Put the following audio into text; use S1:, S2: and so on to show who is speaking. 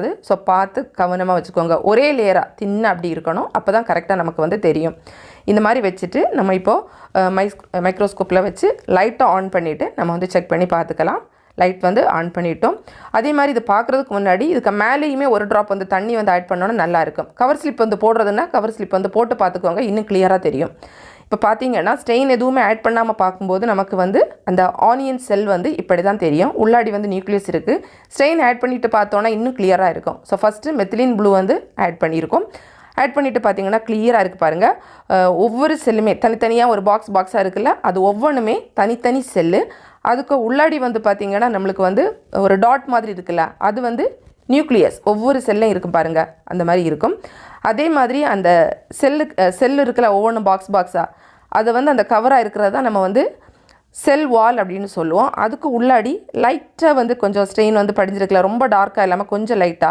S1: அது. ஸோ பார்த்து கவனமாக வச்சுக்கோங்க. ஒரே லேயராக தின்ன அப்படி இருக்கணும். அப்போ தான் கரெக்டாக நமக்கு வந்து தெரியும். இந்த மாதிரி வச்சுட்டு நம்ம இப்போது மைஸ் மைக்ரோஸ்கோப்பில் வச்சு லைட்டை ஆன் பண்ணிவிட்டு நம்ம வந்து செக் பண்ணி பார்த்துக்கலாம். லைட் வந்து ஆன் பண்ணிட்டோம். அதே மாதிரி இது பார்க்குறதுக்கு முன்னாடி இதுக்கு மேலேயுமே ஒரு ட்ராப் வந்து தண்ணி வந்து ஆட் பண்ணோன்னா நல்லா இருக்கும். கவர் ஸ்லிப் வந்து போடுறதுன்னா கவர் ஸ்லிப் வந்து போட்டு பார்த்துக்கோங்க. இன்னும் கிளியராக தெரியும். இப்போ பார்த்தீங்கன்னா ஸ்டெயின் எதுவுமே ஆட் பண்ணாமல் பார்க்கும்போது நமக்கு வந்து அந்த ஆனியன் செல் வந்து இப்படி தான் தெரியும். உள்ளாடி வந்து நியூக்ளியஸ் இருக்குது ஸ்டெயின் ஆட் பண்ணிவிட்டு பார்த்தோன்னா இன்னும் கிளியராக இருக்கும். ஸோ ஃபஸ்ட்டு மெத்திலின் ப்ளூ வந்து ஆட் பண்ணியிருக்கோம் ஆட் பண்ணிவிட்டு பார்த்தீங்கன்னா கிளியராக இருக்குது பாருங்கள் ஒவ்வொரு செல்லுமே தனித்தனியாக ஒரு பாக்ஸ் பாக்ஸாக இருக்குல்ல அது ஒவ்வொன்றுமே தனித்தனி செல்லு அதுக்கு உள்ளாடி வந்து பார்த்திங்கன்னா நம்மளுக்கு வந்து ஒரு டாட் மாதிரி இருக்குல்ல அது வந்து நியூக்ளியஸ். ஒவ்வொரு செல்லும் இருக்கும் பாருங்கள் அந்த மாதிரி இருக்கும். அதே மாதிரி அந்த செல்லு செல் இருக்கல ஒவ்வொன்றும் பாக்ஸ் பாக்ஸாக அதை வந்து அந்த கவராக இருக்கிறது தான் நம்ம வந்து செல் வால் அப்படின்னு சொல்லுவோம். அதுக்கு உள்ளாடி லைட்டாக வந்து கொஞ்சம் ஸ்ட்ரெயின் வந்து படிஞ்சிருக்கல ரொம்ப டார்க்காக இல்லாமல் கொஞ்சம் லைட்டாக